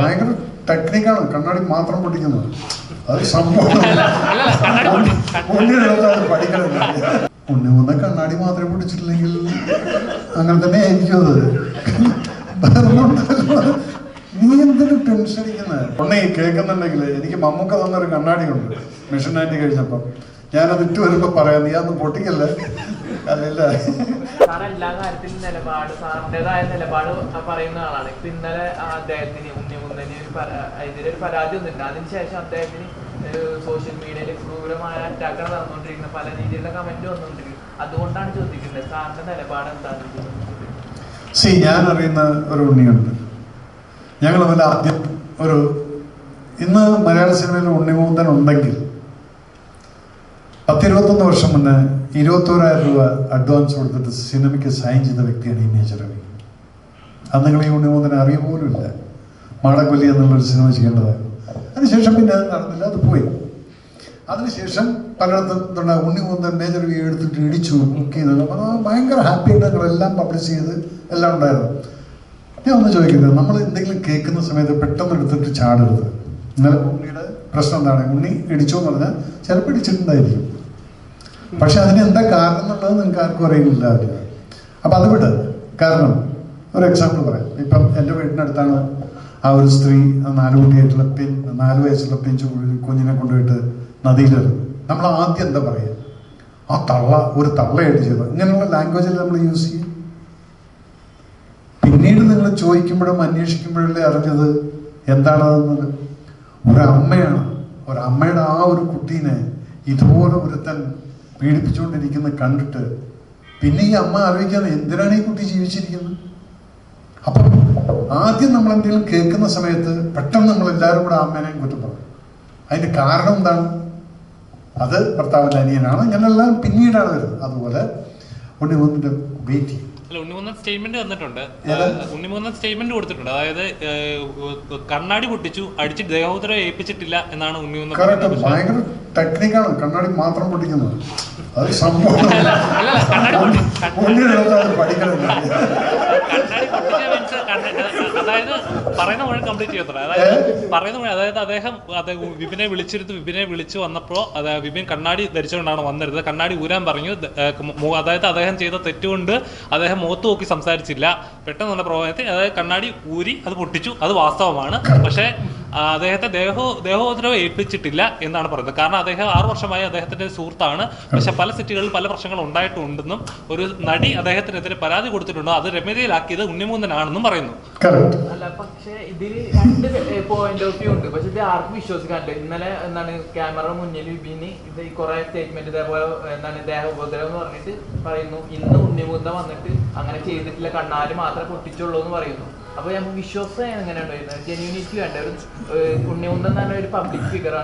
ഭയങ്കര ടെക്നിക്കാണ് കണ്ണാടി മാത്രം പൊട്ടിക്കുന്നത്. അത് സംഭവം. കണ്ണാടി പഠിക്കണില്ല ഉണ്ണി മൂന്ന കണ്ണാടി മാത്രം പൊട്ടിച്ചിട്ടില്ലെങ്കിൽ അങ്ങനെ തന്നെ ആയിരിക്കും അത്. നീ എന്തൊരു ടെൻഷൻ അടിക്കുന്നത് ഉണ്ണി കേൾക്കുന്നുണ്ടെങ്കിൽ എനിക്ക് മമ്മൂക്ക തന്നൊരു കണ്ണാടിയുണ്ട്. മിഷൻ ആന്റി കഴിഞ്ഞപ്പം. ഞാനത് ഇട്ട് വരുമ്പോ പറയാം നീ അന്ന് പൊട്ടിക്കല്ലേ? അല്ലല്ല. സാർ എല്ലാ കാര്യത്തിലും നിലപാട് സാറിന്റെതായ നിലപാട് പറയുന്ന ആളാണ്. ഇപ്പൊ ഇന്നലെ അദ്ദേഹത്തിന് അദ്ദേഹത്തിന് ഉണ്ണിമുന്നന് ഒരു പരാതി ഒന്നുമില്ല അതിനുശേഷം അദ്ദേഹത്തിന് സോഷ്യൽ മീഡിയയിൽ ക്രൂരമായ അറ്റാക്കുകൾ നടന്നുകൊണ്ടിരിക്കുന്ന പല രീതിയിലുള്ള കമന്റ് വന്നുകൊണ്ടിരിക്കുന്നത് അതുകൊണ്ടാണ് ചോദിക്കുന്നത് സാറിന്റെ നിലപാട് എന്താണ് സി ഞാൻ അറിയുന്ന ഒരു ഉണ്ണിയുണ്ട്. ഞങ്ങൾ തമ്മിൽ ആദ്യം ഒരു ഇന്ന് മലയാള സിനിമയിൽ ഉണ്ണിമൂന്തൻ ഉണ്ടെങ്കിൽ പത്തിരുപത്തൊന്ന് വർഷം മുന്നേ ഇരുപത്തോരായിരം രൂപ അഡ്വാൻസ് കൊടുത്തിട്ട് സിനിമയ്ക്ക് സൈൻ ചെയ്ത വ്യക്തിയാണ് ഈ മേജർ രവി. അന്ന് നിങ്ങൾ ഈ ഉണ്ണിമൂന്തനെ അറിയ പോലും ഇല്ല. മാടക്കൊല്ലി എന്നുള്ളൊരു സിനിമ ചെയ്യേണ്ടതായിരുന്നു അതിനുശേഷം പിന്നെ അത് നടന്നില്ല അത് പോയി. അതിനുശേഷം പലയിടത്തും എന്താണ് ഉണ്ണിമൂന്തൻ മേജർ വ്യൂ എടുത്തിട്ട് ഇടിച്ചു ബുക്ക് ചെയ്തു ഭയങ്കര ഹാപ്പി ഞങ്ങളെല്ലാം പബ്ലിഷ് ചെയ്ത് എല്ലാം ഉണ്ടായിരുന്നു. ഞാൻ ഒന്ന് ചോദിക്കുന്നത് നമ്മൾ എന്തെങ്കിലും കേൾക്കുന്ന സമയത്ത് പെട്ടെന്ന് എടുത്തിട്ട് ചാടരുത്. ഇന്നലെ ഉണ്ണിയുടെ പ്രശ്നം എന്താണ്? ഉണ്ണി ഇടിച്ചോ എന്ന് പറഞ്ഞാൽ ചിലപ്പോൾ ഇടിച്ചിട്ടുണ്ടായിരിക്കും. പക്ഷെ അതിന് എന്താ കാരണം എന്നുള്ളത് നിങ്ങൾക്ക് ആർക്കും അറിയില്ല അപ്പം അത് വിട്. കാരണം ഒരു എക്സാമ്പിൾ പറയാം. ഇപ്പം എന്റെ വീടിനടുത്താണ് ആ ഒരു സ്ത്രീ നാലു കുട്ടിയായിട്ടുള്ള പെൻ നാല് വയസ്സുള്ള പെഞ്ചു കുഞ്ഞിനെ കൊണ്ടുപോയിട്ട് നദിയിലെറിഞ്ഞു നമ്മൾ ആദ്യം എന്താ പറയുക? ആ തള്ള ഒരു തള്ളയായിട്ട് ചെയ്തു. ഇങ്ങനെയുള്ള ലാംഗ്വേജിൽ നമ്മൾ യൂസ് ചെയ്യും പിന്നീട് നിങ്ങൾ ചോദിക്കുമ്പോഴും അന്വേഷിക്കുമ്പോഴല്ലേ അറിഞ്ഞത് എന്താണതെന്നത് ഒരമ്മയാണ്. ഒരമ്മയുടെ ആ ഒരു കുട്ടീനെ ഇതുപോലെ ഒരുത്തൻ പീഡിപ്പിച്ചുകൊണ്ടിരിക്കുന്നത് കണ്ടിട്ട് പിന്നെ ഈ അമ്മ അറിയിക്കാതെ എന്തിനാണ് ഈ കുട്ടി ജീവിച്ചിരിക്കുന്നത്? അപ്പം ആദ്യം നമ്മൾ എന്തെങ്കിലും കേൾക്കുന്ന സമയത്ത് പെട്ടെന്ന് നമ്മൾ എല്ലാവരും കൂടെ അമ്മേനെയും കുറ്റം പറയും. അതിന്റെ കാരണം എന്താണ്? അത് ഭർത്താവിന്റെ അനിയനാണ്. ഇങ്ങനെല്ലാം പിന്നീടാണ് വരുന്നത്. അതുപോലെ ഉണ്ണിമൂന്നിന്റെ വെയിറ്റ് ചെയ്യും. അല്ല ഉണ്ണിമുന്നൻ സ്റ്റേറ്റ്മെന്റ് വന്നിട്ടുണ്ട് ഏതാ? സ്റ്റേറ്റ്മെന്റ് കൊടുത്തിട്ടുണ്ട്. അതായത് കണ്ണാടി പൊട്ടിച്ചു അടിച്ച് ദേഹോദരം ഏൽപ്പിച്ചിട്ടില്ല എന്നാണ് ഉണ്ണിമുന്നൻ ഭയങ്കര ടെക്നിക്കാണ് കണ്ണാടി മാത്രം പൊട്ടിക്കുന്നത്. അത് സംഭവം കണ്ണാടി പൊട്ടി- അതായത് പറയുന്ന മുഴുവൻ കംപ്ലീറ്റ് ചെയ്യത്തില്ല. അതായത് പറയുന്ന മുഴുവൻ അതായത് അദ്ദേഹം അദ്ദേഹം വിപിനെ വിളിച്ചിരുത്ത് വിപിനെ വിളിച്ചു വന്നപ്പോൾ അതായത് വിപിൻ കണ്ണാടി ധരിച്ചുകൊണ്ടാണ് വന്നിരുന്നത്. കണ്ണാടി ഊരാൻ പറഞ്ഞു. അതായത് അദ്ദേഹം ചെയ്ത തെറ്റുകൊണ്ട് അദ്ദേഹം മുഖത്ത് നോക്കി സംസാരിച്ചില്ല. പെട്ടെന്നുള്ള പ്രഭാവത്തിൽ അതായത് കണ്ണാടി ഊരി അത് പൊട്ടിച്ചു. അത് വാസ്തവമാണ്. പക്ഷേ അദ്ദേഹത്തെ ദേഹോ ദേഹോദരവ് ഏൽപ്പിച്ചിട്ടില്ല എന്നാണ് പറയുന്നത്. കാരണം അദ്ദേഹം ആറു വർഷമായി അദ്ദേഹത്തിന്റെ സുഹൃത്താണ്. പക്ഷെ പല സിറ്റികളിൽ പല പ്രശ്നങ്ങൾ ഉണ്ടായിട്ടുണ്ടെന്നും ഒരു നടി അദ്ദേഹത്തിനെതിരെ പരാതി കൊടുത്തിട്ടുണ്ടോ അത് രമ്യതയിലാക്കിയത് ഉണ്ണിമൂന്നനാണെന്നും പറയുന്നു. അല്ല പക്ഷെ ഇതിൽ രണ്ട് പോയിന്റ് ഓഫ് വ്യൂ ഉണ്ട്. പക്ഷെ ഇത് ആർക്കും വിശ്വസിക്കാണ്ട്. ഇന്നലെ എന്താണ് ക്യാമറ മുന്നിൽ വിപിന് ഇത് ഈ കുറെ സ്റ്റേറ്റ്മെന്റ് ഇതേപോലെ എന്താണ് ദേഹ ഉപദ്രവം എന്ന് പറഞ്ഞിട്ട് പറയുന്നു. ഇന്ന് ഉണ്ണിമൂന്ന വന്നിട്ട് അങ്ങനെ ചെയ്തിട്ടില്ല. കണ്ണാൽ മാത്രമേ പൊട്ടിച്ചുള്ളൂ എന്ന് പറയുന്നു. അപ്പൊ നമുക്ക് വിശ്വാസം എങ്ങനെയാണ് വരുന്നത് ജെന്യൂനിറ്റി വേണ്ട. ഒരു ഏഹ്, ഉണ്ണിമുന്ത ഒരു പബ്ലിക് ഫിഗർ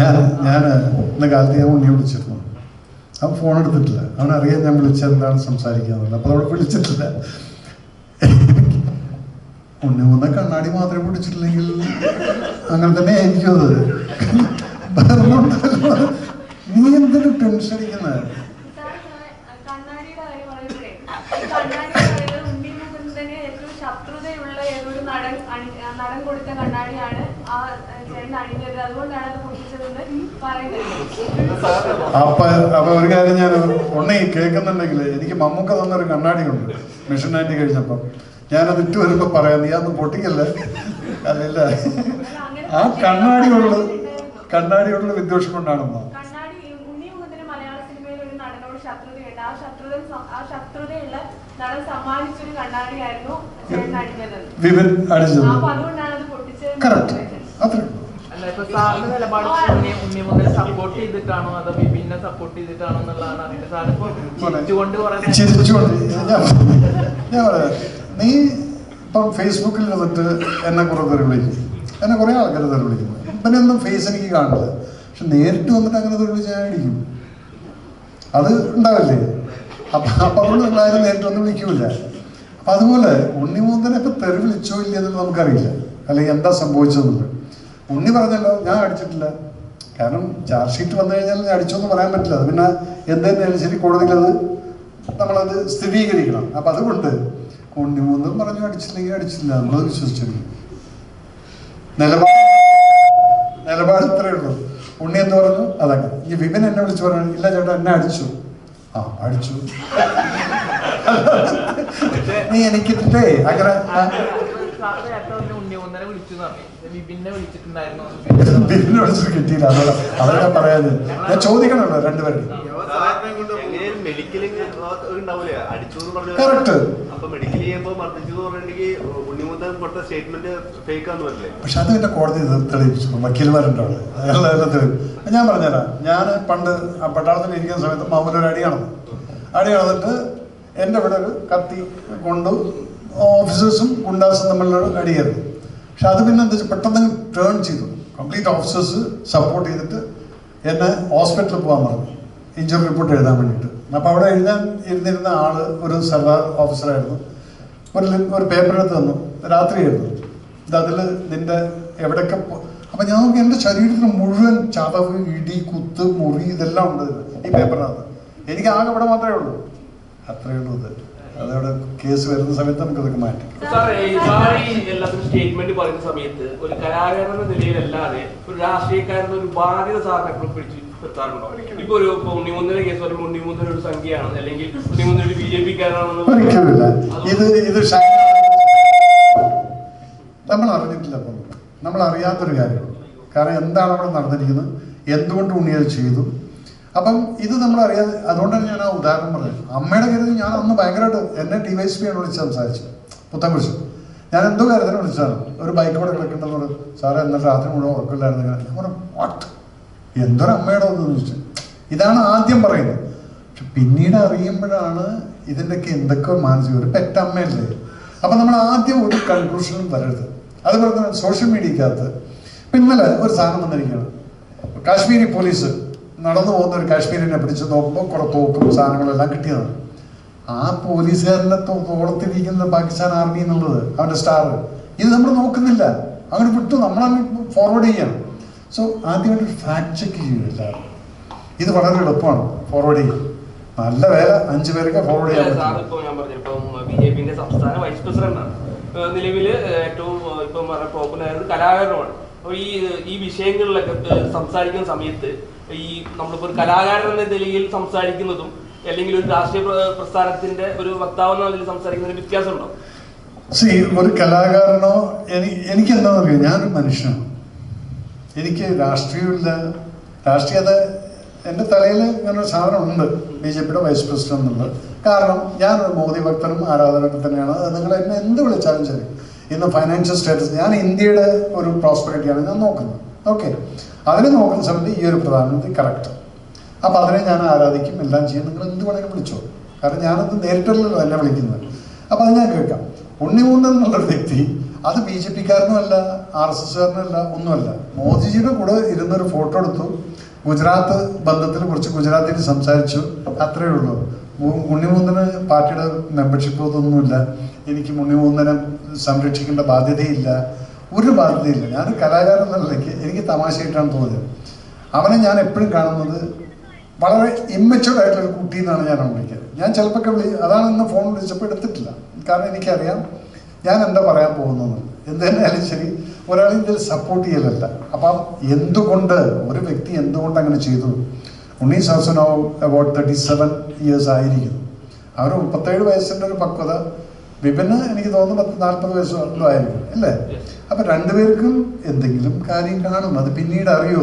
ഞാൻ ഞാൻ ഇന്ന കാലത്ത് ഞാൻ ഉണ്ണി വിളിച്ചിരുന്നു. അവൻ ഫോൺ എടുത്തിട്ടില്ല. അവൻ അറിയാൻ ഞാൻ വിളിച്ചത് എന്താണ് സംസാരിക്കാന്നുള്ളത് അപ്പോൾ അവിടെ വിളിച്ചിട്ടില്ല. ഉണ്ണി വന്ന കണ്ണാടി മാത്രമേ പിടിച്ചിട്ടില്ലെങ്കിൽ അങ്ങനെ തന്നെ ആയിരിക്കും അത്. നീ എന്തൊരു ടെൻഷൻ സാർ, ഞാൻ കണ്ണാടിയുടെ കാര്യം പറയുമ്പോഴേ, ഈ കണ്ണാടി പറയുന്നത് ഉണ്ണി മുകുന്ദന് ഏറ്റവും ഏതൊരു നടൻ നടൻ കൊടുത്ത കണ്ണാടിയാണ് ആ ചേട്ടൻ അണിഞ്ഞത്. അതുകൊണ്ടാണ് അത് പൊട്ടിച്ചതെന്ന് പറയുന്നത്. അപ്പൊ അപ്പൊ ഒരു കാര്യം ഞാൻ ഉണ്ണി കേൾക്കുന്നുണ്ടെങ്കിൽ എനിക്ക് മമ്മൂക്ക തന്നൊരു കണ്ണാടിയുണ്ട് മിഷൻ ആന്റി കഴിഞ്ഞപ്പം. ഞാനത് ഇട്ട് വരുമ്പോ പറയാം നീ അന്ന് പൊട്ടിക്കല്ലേ? അല്ല ആ കണ്ണാടിയുള്ള കണ്ണാടിയുള്ള വിദ്വേഷം കൊണ്ടാണെന്നോ? കണ്ണാടി ഒരു ശത്രുതയുള്ള നടൻ സമ്മാനിച്ചൊരു കണ്ണാടിയായിരുന്നു. അത് പൊട്ടിച്ചത് കറക്റ്റ് അത്ര നീ ഇപ്പം ഫേസ്ബുക്കിൽ വന്നിട്ട് എന്നെ കുറെ പേര് വിളിക്കും. എന്നെ കുറെ ആൾക്കാർ തെറി വിളിക്കും. പിന്നെ ഒന്നും ഫേസ് എനിക്ക് കാണില്ല പക്ഷെ നേരിട്ട് വന്നിട്ട് അങ്ങനെ തെറി വിളിച്ച് ഞാൻ അടിക്കും അത് ഉണ്ടാവില്ലേ? അപ്പൊ അപ്പൊ അതുകൊണ്ട് നേരിട്ട് നേരിട്ടൊന്നും വിളിക്കൂല. അപ്പൊ അതുപോലെ ഉണ്ണിമൂന്തനെ ഇപ്പൊ തെറി വിളിച്ചോ ഇല്ലെന്നുള്ളത് നമുക്കറിയില്ല. അല്ലെങ്കിൽ എന്താ സംഭവിച്ചതെന്നുള്ളത്. ഉണ്ണി പറഞ്ഞല്ലോ ഞാൻ അടിച്ചിട്ടില്ല. കാരണം ചാർജ് ഷീറ്റ് വന്നു കഴിഞ്ഞാൽ ഞാൻ അടിച്ചോന്ന് പറയാൻ പറ്റില്ല. പിന്നെ എന്തെന്നാലും ശരി കോടതിയിൽ അത് നമ്മളത് സ്ഥിരീകരിക്കണം. അപ്പൊ അതുകൊണ്ട് ഉണ്ണിമൂന്തൻ പറഞ്ഞു അടിച്ചില്ലെങ്കിൽ അടിച്ചില്ല. നമ്മളത് വിശ്വസിച്ചിരുന്നു നിലപാട് നിലപാട് ഇത്രയേ ഉള്ളൂ. ഉണ്ണി എന്ന് പറഞ്ഞു? അതങ്ങനെ ഈ വിപിൻ എന്നെ വിളിച്ചു പറഞ്ഞു ഇല്ല ചേട്ടാ എന്നെ അടിച്ചു. ആ അടിച്ചു. നീ എനിക്കിട്ടേ അങ്ങനെ വിപിനെ വിളിച്ചിട്ട് കിട്ടിയില്ല. അതോടെ അവരുടെ പറയാതെ ഞാൻ ചോദിക്കണല്ലോ രണ്ടുപേരുടെ. പക്ഷെ അത് കോടതി തെളിയിച്ചു വക്കീൽമാരുണ്ടോ ഞാൻ പറഞ്ഞുതരാം. ഞാൻ പണ്ട് പട്ടാളത്തിൽ ഇരിക്കുന്ന സമയത്ത് മാമൂലൊരു അടിയാണ് അടി നടന്നിട്ട് എന്റെ അവിടെ ഒരു കത്തി കൊണ്ട് ഓഫീസേഴ്സും ഗുണ്ടാസും തമ്മിലുള്ള അടിയായിരുന്നു. പക്ഷെ അത് പിന്നെ എന്താ പെട്ടെന്ന് ടേൺ ചെയ്തു. കംപ്ലീറ്റ് ഓഫീസേഴ്സ് സപ്പോർട്ട് ചെയ്തിട്ട് എന്നെ ഹോസ്പിറ്റലിൽ പോകാൻ പറഞ്ഞു. ഇഞ്ചുറി റിപ്പോർട്ട് എഴുതാൻ വേണ്ടിയിട്ട്. അപ്പോൾ അവിടെ എഴുതാൻ ഇരുന്നിരുന്ന ആൾ ഒരു സർദാർ ഓഫീസറായിരുന്നു ഒരു ഒരു പേപ്പർ എടുത്ത് തന്നു. രാത്രി ആയിരുന്നു. ഇത് അതിൽ നിന്റെ എവിടെയൊക്കെ അപ്പൊ ഞാൻ നോക്കി എന്റെ ശരീരത്തിന് മുഴുവൻ ചതവ് ഇടി കുത്ത് മുറി ഇതെല്ലാം ഉണ്ട് ഈ പേപ്പറിനകത്ത് എനിക്ക് ആകെ ഇവിടെ മാത്രമേ ഉള്ളൂ. അത്രയേ ഉള്ളൂ ഇത്. അതവിടെ കേസ് വരുന്ന സമയത്ത് നമുക്കതൊക്കെ മാറ്റി. സ്റ്റേറ്റ്മെന്റ് പറയുന്ന സമയത്ത് ഒരു കലാകാരൻ നിലയിലല്ലാതെ ഒരു രാഷ്ട്രീയക്കാരൻ ഒരു ബാധ്യത സാറിനെ എപ്പോഴും പിടിച്ച് നിർത്താറുണ്ടോ? ഇപ്പൊ ഒരു ഉണ്ണിമുന്തന്റെ കേസ് പറയുമ്പോൾ ഉണ്ണിമുന്തൻ ഒരു സംഖ്യയാണ്. അല്ലെങ്കിൽ ഉണ്ണിമുന്തൻ ഒരു ബി ജെ പി ഇത് ഇത് നമ്മൾ അറിഞ്ഞിട്ടില്ല നമ്മൾ അറിയാത്തൊരു കാര്യമാണ് കാരണം എന്താണ് അവിടെ നടന്നിരിക്കുന്നത്? എന്തുകൊണ്ട് ഉണ്ണി അത് ചെയ്തു? അപ്പം ഇത് നമ്മൾ അറിയാതെ അതുകൊണ്ടാണ് ഞാൻ ആ ഉദാഹരണം പറഞ്ഞത്. അമ്മയുടെ കരുതി ഞാൻ അന്ന് ഭയങ്കരമായിട്ട് എന്നെ ടി വൈ എസ് പി ആണ് വിളിച്ച് സംസാരിച്ചു കുറിച്ച് ഞാൻ എന്തോ കാര്യത്തിന് വിളിച്ചതാണ്. ഒരു ബൈക്ക് കൂടെ പറഞ്ഞു. സാറേ എന്നാൽ രാത്രി മുഴുവൻ ഉറക്കില്ലായിരുന്നു ഇങ്ങനെ." ഞാൻ പറഞ്ഞു വാട്ട് എന്തൊരു അമ്മയുടെ ഒന്ന് ചോദിച്ചു. ഇതാണ് ആദ്യം പറയുന്നത്. പക്ഷെ പിന്നീട് അറിയുമ്പോഴാണ് ഇതിന്റെയൊക്കെ എന്തൊക്കെ മാനസിക ഒരു പെറ്റമ്മയല്ലേ അപ്പം നമ്മൾ ആദ്യം ഒരു കൺക്ലൂഷനും വരരുത്. അതുപോലെ തന്നെ സോഷ്യൽ മീഡിയക്കകത്ത് ഇപ്പം ഇന്നലെ ഒരു സാധനം വന്നിരിക്കുകയാണ്. കാശ്മീരി പോലീസ് നടന്നു പോകുന്ന ഒരു കാശ്മീരിനെ പിടിച്ച് നോക്കുമ്പോൾ കുറെ തോക്കും സാധനങ്ങളെല്ലാം കിട്ടിയതാണ് ആ പോലീസുകാരന്റെ തോളത്തിരിക്കുന്ന പാകിസ്ഥാൻ ആർമി എന്നുള്ളത് അവന്റെ സ്റ്റാർ ഇത് നമ്മൾ നോക്കുന്നില്ല. അങ്ങനെ വിട്ടു. നമ്മളങ്ങ് ഫോർവേഡ് ചെയ്യണം സോ ആദ്യമായിട്ട് ഫാക്ട് ചെക്ക് ചെയ്യും ഇത് വളരെ എളുപ്പമാണ്. ഫോർവേഡ് ചെയ്യാൻ നല്ല വേല. അഞ്ചു പേരൊക്കെ ഫോർവേഡ് ചെയ്യാൻ പറ്റും. സംസ്ഥാന വൈസ് ഏറ്റവും ഇപ്പം പോപ്പുലർ കലാകാരനുമാണ്. അപ്പൊ ഈ ഈ വിഷയങ്ങളിലൊക്കെ സംസാരിക്കുന്ന സമയത്ത് ഈ നമ്മളിപ്പോ ഒരു കലാകാരൻ എന്ന നിലയിൽ സംസാരിക്കുന്നതും അല്ലെങ്കിൽ ഒരു രാഷ്ട്രീയ പ്ര- പ്രസ്ഥാനത്തിന്റെ ഒരു വക്താവ് എന്ന നിലയിൽ സംസാരിക്കുന്നതിന് വ്യത്യാസമുണ്ടോ? സി ഒരു കലാകാരനോ എനിക്ക് എന്താണെന്ന് അറിയാം ഞാനൊരു മനുഷ്യനാണ്. എനിക്ക് രാഷ്ട്രീയമില്ല. രാഷ്ട്രീയത എന്റെ തലയിൽ ഇങ്ങനെ ഒരു സാധനം ഉണ്ട്. ബി ജെ പിയുടെ വൈസ് പ്രസിഡന്റ് എന്നുള്ളത് കാരണം ഞാൻ മോദി ഭക്തനും ആരാധകനും തന്നെയാണ്. നിങ്ങൾ എന്നെ എന്ത് വിളിച്ചാലും ശരി. ഇന്ന് ഫൈനാൻഷ്യൽ സ്റ്റേറ്റസ് ഞാൻ ഇന്ത്യയുടെ ഒരു പ്രോസ്പെറിറ്റിയാണ് ഞാൻ നോക്കുന്നത്. ഓക്കെ. അതിനെ നോക്കുന്ന സമയത്ത് ഈ ഒരു പ്രധാനമന്ത്രി കറക്റ്റ് അപ്പോൾ അതിനെ ഞാൻ ആരാധിക്കും എല്ലാം ചെയ്യും. നിങ്ങൾ എന്ത് വേണമെങ്കിലും വിളിച്ചോ. കാരണം ഞാനത് നേരിട്ടല്ലോ അല്ല വിളിക്കുന്നത്. അപ്പോൾ അത് ഞാൻ കേൾക്കാം. ഉണ്ണിമൂന്നൻ എന്നുള്ളൊരു വ്യക്തി അത് ബി ജെ പിക്കാരനുമല്ല ആർ എസ് എസ്കാരനല്ല ഒന്നുമല്ല. മോദിജിയുടെ കൂടെ ഇരുന്നൊരു ഫോട്ടോ എടുത്തു. ഗുജറാത്ത് ബന്ധത്തിനെ കുറിച്ച് ഗുജറാത്തിൽ സംസാരിച്ചു. അത്രയേ ഉള്ളൂ. ഉണ്ണിമൂന്നന് പാർട്ടിയുടെ മെമ്പർഷിപ്പ് ഇതൊന്നുമില്ല എനിക്ക് ഉണ്ണിമുന്തനെ സംരക്ഷിക്കേണ്ട ബാധ്യതയില്ല. ഒരു ബാധ്യതയില്ല ഞാനൊരു കലാകാരൻ എന്ന നിലയ്ക്ക് എനിക്ക് തമാശയായിട്ടാണ് തോന്നിയത്. അവനെ ഞാൻ എപ്പോഴും കാണുന്നത് വളരെ ഇമ്മച്ചുവർഡായിട്ടുള്ള ഒരു കുട്ടി എന്നാണ് ഞാൻ വിളിക്കുന്നത് ഞാൻ ചിലപ്പോൾ വിളി അതാണ് ഇന്ന് ഫോൺ വിളിച്ചപ്പോൾ എടുത്തിട്ടില്ല. കാരണം എനിക്കറിയാം ഞാൻ എന്താ പറയാൻ പോകുന്നത്. എന്ത് തന്നെയാലും ശരി ഒരാൾ ഇതിൽ സപ്പോർട്ട് ചെയ്യലല്ല. അപ്പം എന്തുകൊണ്ട് ഒരു വ്യക്തി എന്തുകൊണ്ട് അങ്ങനെ ചെയ്തു? ഉണ്ണി സഹസനോ അബൌട്ട് തേർട്ടി സെവൻ ഇയേഴ്സ് ആയിരിക്കുന്നു അവർ മുപ്പത്തേഴ് വയസ്സിന്റെ ഒരു പക്വത വിപിന് എനിക്ക് തോന്നുന്നു പത്ത് നാൽപ്പത് വയസ്സോ ആയിരിക്കും അല്ലേ? അപ്പൊ രണ്ടുപേർക്കും എന്തെങ്കിലും കാര്യം കാണും. അത് പിന്നീട് അറിയോ?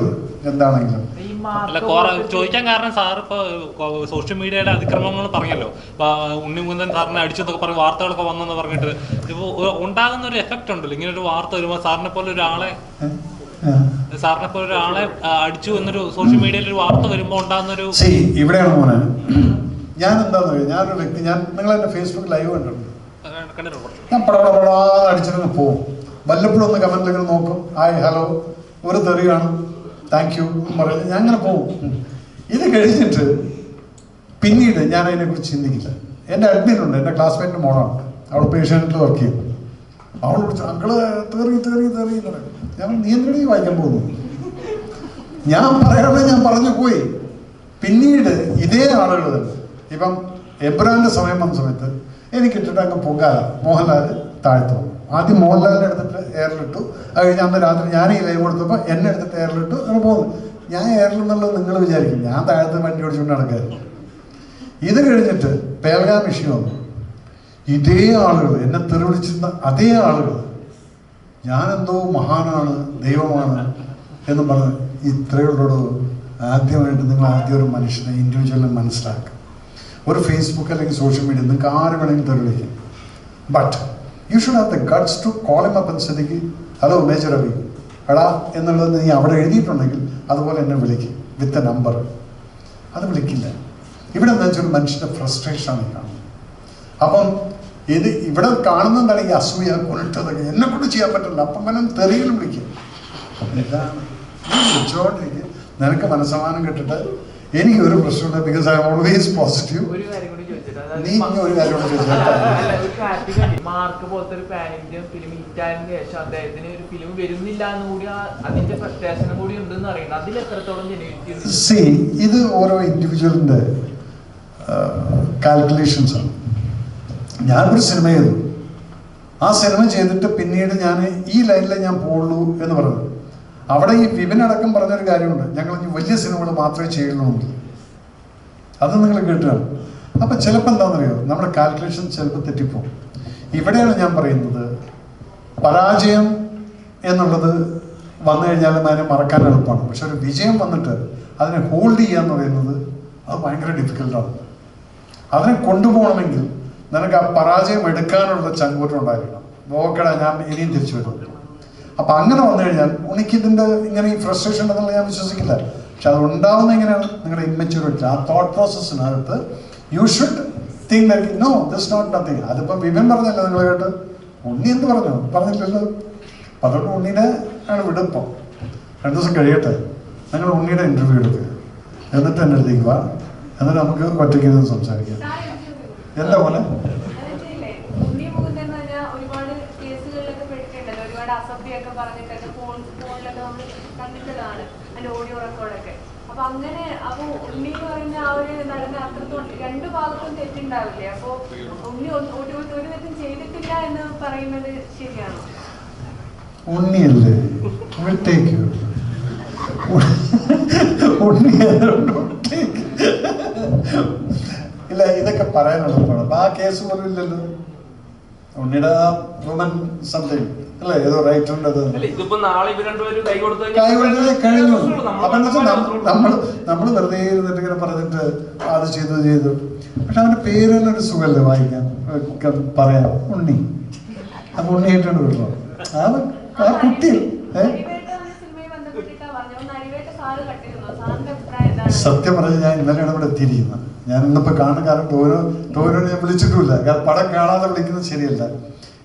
എന്താണെങ്കിലും. ചോദിക്കാൻ കാരണം സാർ ഇപ്പൊ സോഷ്യൽ മീഡിയയുടെ അതിക്രമങ്ങൾ പറഞ്ഞല്ലോ. ഉണ്ണിമുന്തൻ സാറിനെ അടിച്ചെന്നൊക്കെ പറഞ്ഞ് വാർത്തകളൊക്കെ വന്നെന്ന് പറഞ്ഞിട്ട്. ഇപ്പൊ ഉണ്ടാകുന്ന ഒരു എഫക്റ്റ് ഉണ്ടല്ലോ. ഇങ്ങനെ ഒരു വാർത്ത വരുമ്പോ സാറിനെ പോലെ ഒരാളെ. സാറിനെ പോലെ ഒരാളെ അടിച്ചു എന്നൊരു സോഷ്യൽ മീഡിയയിൽ ഒരു വാർത്ത വരുമ്പോ ഉണ്ടാകുന്ന ഒരു ഇവിടെയാണ് മോനെ. ഞാൻ എന്താന്ന് പറയുക ഞാനൊരു വ്യക്തി ഞാൻ നിങ്ങൾ എന്റെ ഫേസ്ബുക്ക് ലൈവ് കണ്ടിട്ടുണ്ട്. ഞാൻ പടപടപടാ അടിച്ചിട്ട് പോകും. വല്ലപ്പോഴും ഒന്ന് കമന്റിൽ നോക്കും. ഹായ് ഹലോ ഒരു തെറിയാണ് താങ്ക് യു പറയും. ഞാൻ അങ്ങനെ പോകും ഇത് കഴിഞ്ഞിട്ട് പിന്നീട് ഞാൻ അതിനെക്കുറിച്ച് ചിന്തിക്കില്ല. എന്റെ അഡ്മിൻ ഉണ്ട്. എന്റെ ക്ലാസ്മേറ്റിന്റെ മോളാണ്. അവൾ പേഷ്യന്റിൽ വർക്ക് ചെയ്യും അവൾ വിളിച്ചു അങ്കൾ തേറി തേറി തേറി ഞാൻ നിയന്ത്രണി വായിക്കാൻ പോകുന്നു? ഞാൻ പറയണത് ഞാൻ പറഞ്ഞു പോയി. പിന്നീട് ഇതേ ആളുകൾ ഇപ്പം എബ്രാന്റെ സമയം വന്ന സമയത്ത് എനിക്കിട്ടിട്ട് അങ്ങ് പൊങ്കാല മോഹൻലാൽ താഴ്ത്തു ആദ്യം മോഹൻലാലിന്റെ എടുത്തിട്ട് എയറിലിട്ടു. അത് കഴിഞ്ഞ് അന്ന് രാത്രി ഞാൻ ഈ ലൈവ് കൊടുത്തപ്പോൾ എന്നെ എടുത്തിട്ട് എയറിലിട്ടു. അങ്ങനെ പോകുന്നു. ഞാൻ എയറിൽ എന്നുള്ളത് നിങ്ങൾ വിചാരിക്കും. ഞാൻ താഴത്ത് വണ്ടി ഓടിച്ചുകൊണ്ട് നടക്കായിരുന്നു. ഇത് കഴിഞ്ഞിട്ട് പേൽഗാം ഇഷ്യൂ വന്നു. ഇതേ ആളുകൾ എന്നെ തെറിവിളിച്ചിരുന്ന അതേ ആളുകൾ ഞാനെന്തോ മഹാനാണ് ദൈവമാണ് എന്ന് പറഞ്ഞ് ഇത്രയുള്ളൂ ആദ്യമായിട്ട് നിങ്ങൾ ആദ്യം ഒരു മനുഷ്യനെ ഇൻഡിവിജ്വലിനെ മനസ്സിലാക്കുക. ഒരു ഫേസ്ബുക്ക് അല്ലെങ്കിൽ സോഷ്യൽ മീഡിയ നിങ്ങൾക്ക് ആര് വേണമെങ്കിലും തെളിവിക്കും but you should have the guts to call em up സ്ഥിതിക്ക് ഹലോ മേജർ അബി എടാ എന്നുള്ളത് നീ അവിടെ എഴുതിയിട്ടുണ്ടെങ്കിൽ അതുപോലെ എന്നെ വിളിക്കും വിത്ത് എ നമ്പർ അത് വിളിക്കില്ല. ഇവിടെ എന്താ വെച്ചാൽ മനുഷ്യന്റെ ഫ്രസ്ട്രേഷനാണ് ഈ കാണുന്നത്. അപ്പം ഇത് ഇവിടെ കാണുന്നതാണ് ഈ അസൂയ കൊലിട്ടതൊക്കെ എന്നെ കൊണ്ട് ചെയ്യാൻ പറ്റില്ല. അപ്പം മനം തെറിയിൽ വിളിക്കും. നിനക്ക് മനസ്സമാനം കിട്ടിട്ട് എനിക്കൊരു പ്രശ്നമില്ല ബിക്കോസ് ഐ ഓൾവേസ് പോസിറ്റീവ് ഒരു കാര്യം കൂടി ചോദിച്ചിട്ട് നീ ഇനി ഒരു. മാർക്ക് പോലത്തെ ഒരു പാനിന്റെ ഫിലിം ഹിറ്റായതിനു ശേഷം അദ്ദേഹത്തിന് ഒരു ഫിലിം വരുന്നില്ല എന്ന് കൂടി അതിന്റെ ഫ്രസ്ട്രേഷനും കൂടി ഉണ്ടെന്ന് അറിയണം. അതിൽ എത്രത്തോളം സി ഇത് ഓരോ ഇൻഡിവിജ്വലിന്റെ കാൽക്കുലേഷൻസ് ആണ്. ഞാനൊരു സിനിമ ചെയ്തു. ആ സിനിമ ചെയ്തിട്ട് പിന്നീട് ഞാൻ ഈ ലൈനിലെ ഞാൻ പോകുള്ളൂ എന്ന് പറഞ്ഞു. അവിടെ ഈ വിപിൻ അടക്കം പറഞ്ഞൊരു കാര്യമുണ്ട്. ഞങ്ങൾ വലിയ സിനിമകൾ മാത്രമേ ചെയ്യുള്ളൂ അത് നിങ്ങൾ കേട്ടാണ് അപ്പം ചിലപ്പോൾ എന്താണെന്നറിയോ? നമ്മുടെ കാൽക്കുലേഷൻ ചിലപ്പോൾ തെറ്റിപ്പോകും ഇവിടെയാണ് ഞാൻ പറയുന്നത് പരാജയം എന്നുള്ളത് വന്നു കഴിഞ്ഞാൽ അതിനെ മറക്കാൻ എളുപ്പമാണ്. പക്ഷെ ഒരു വിജയം വന്നിട്ട് അതിനെ ഹോൾഡ് ചെയ്യുക എന്ന് പറയുന്നത് അത് ഭയങ്കര ഡിഫിക്കൽട്ടാണ് അതിനെ കൊണ്ടുപോകണമെങ്കിൽ നിനക്ക് ആ പരാജയം എടുക്കാനുള്ള ചങ്കൂറ്റം ഉണ്ടായിരിക്കണം. നോക്കടാ ഞാൻ ഇനിയും തിരിച്ചു വരും. അപ്പൊ അങ്ങനെ വന്നു കഴിഞ്ഞാൽ ഉണിക്ക് ഇതിന്റെ ഇങ്ങനെ ഈ ഫ്രസ്ട്രേഷൻ ഉണ്ടെന്നുള്ള ഞാൻ വിശ്വസിക്കില്ല. പക്ഷെ അത് ഉണ്ടാവുന്ന എങ്ങനെയാണ്? നിങ്ങളുടെ ഇമ്മച്യൂരിറ്റി ആ thought പ്രോസസ്സിനകത്ത് you should think that no this not nothing അതിപ്പോ വിമൻ പറഞ്ഞല്ലോ നിങ്ങളുമായിട്ട് ഉണ്ണി എന്ത് പറഞ്ഞു? പറഞ്ഞില്ലല്ലോ. അപ്പൊ അതുകൊണ്ട് ഉണ്ണിനെ ആണ് വിടുപ്പം രണ്ടു ദിവസം കഴിയട്ടെ. നിങ്ങൾ ഉണ്ണിയുടെ ഇന്റർവ്യൂ എടുക്കുക എന്നിട്ട് എന്റെ അടുത്തേക്ക് എന്നിട്ട് നമുക്ക് ഒറ്റയ്ക്ക് സംസാരിക്കാം. എന്താ പോലെ എന്ന് ഓഡിയോ റെക്കോർഡൊക്കെ അപ്പൊ അങ്ങനെ അപ്പൊ ഉണ്ണി എന്ന് പറയുന്ന ആ ഒരു നടന്ന അത്രത്തോളം രണ്ടു ഭാഗത്തും തെറ്റുണ്ടാവില്ലേ? അപ്പൊ ഉണ്ണി ഒരു ഒരു- തെറ്റും ചെയ്തിട്ടില്ല എന്ന് പറയുന്നത് ശരിയാണോ? ഉണ്ണിയല്ലേ? വിട്ടേക്ക്. ഇല്ല ഇതൊക്കെ പറയാനുള്ള ആ കേസ് പോലും ഇല്ലല്ലോ. ഉണ്ണിയുടെ ആ വുമൻ സംതിങ് അല്ലേ? ഏതോ അത്. കൈ കഴിഞ്ഞു അപ്പൊ നമ്മൾ നമ്മൾ വെറുതെ ഇരുന്നിട്ട് ഇങ്ങനെ പറഞ്ഞിട്ട് അത് ചെയ്തു ചെയ്തു. പക്ഷെ അവന്റെ പേര് തന്നെ ഒരു സുഖമല്ലേ വായിക്കാൻ. പറയാം. ഉണ്ണി. അപ്പൊ ഉണ്ണിയായിട്ടാണ് വിടുന്നത് ആ കുട്ടി. ഏ നരിവേട്ട എന്ന സിനിമയിൽ ബന്ധപ്പെട്ടിട്ടാ പറഞ്ഞു അപ്പൊ നരിവേട്ട സാറ് കണ്ടിരുന്നോ സാറിന്റെ അഭിപ്രായം എന്താണ് സത്യം പറഞ്ഞ് ഞാൻ ഇന്നലെയാണ് ഇവിടെ എത്തിയിരിക്കുന്നത്. ഞാൻ ഇന്നിപ്പോൾ കാണും കാരണം ടോരോ ടോരോനെ ഞാൻ വിളിച്ചിട്ടുമില്ല. കാരണം പടം കാണാതെ വിളിക്കുന്നത് ശരിയല്ല.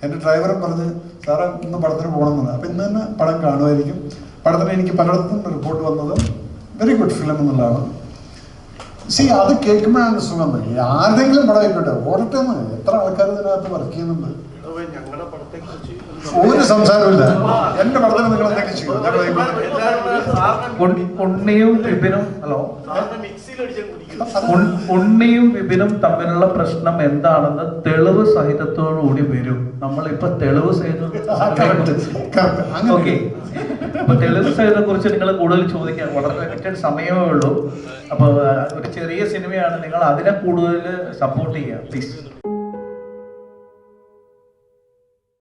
എന്റെ ഡ്രൈവറും പറഞ്ഞ് സാറേ ഇന്ന് പടത്തിന് പോകണമെന്നാണ് അപ്പം ഇന്ന് തന്നെ പടം കാണുമായിരിക്കും. പടത്തിന് എനിക്ക് പലയിടത്തും റിപ്പോർട്ട് വന്നത് വെരി ഗുഡ് ഫിലിം എന്നുള്ളതാണ്. സി അത് കേൾക്കുമ്പോഴാണ് സുഖം ആരുടെങ്കിലും പടം ആയിക്കോട്ടെ ഓടട്ടെ എത്ര ആൾക്കാർ ഇതിനകത്ത് വർക്ക് ചെയ്യുന്നുണ്ട്? ഞങ്ങളുടെ പടത്തെ കുറിച്ച് ഒരു സംസാരമില്ല എന്റെ മർദ്ദനം നിങ്ങൾ എന്തൊക്കെ ചെയ്യും. ഉണ്ണിയും വിപിനും ഹലോ? ഉണ്ണിയും വിപിനും തമ്മിലുള്ള പ്രശ്നം എന്താണെന്ന് തെളിവ് സഹിതത്തോടുകൂടി വരും. നമ്മളിപ്പൊ തെളിവ് സഹിതം ഓക്കെ. അപ്പൊ തെളിവ് സഹിതത്തെ കുറിച്ച് നിങ്ങൾ കൂടുതൽ ചോദിക്കാൻ വളരെ ലിമിറ്റഡ് സമയമേ ഉള്ളൂ. അപ്പൊ ഒരു ചെറിയ സിനിമയാണ്. നിങ്ങൾ അതിനെ കൂടുതൽ സപ്പോർട്ട് ചെയ്യുക പ്ലീസ്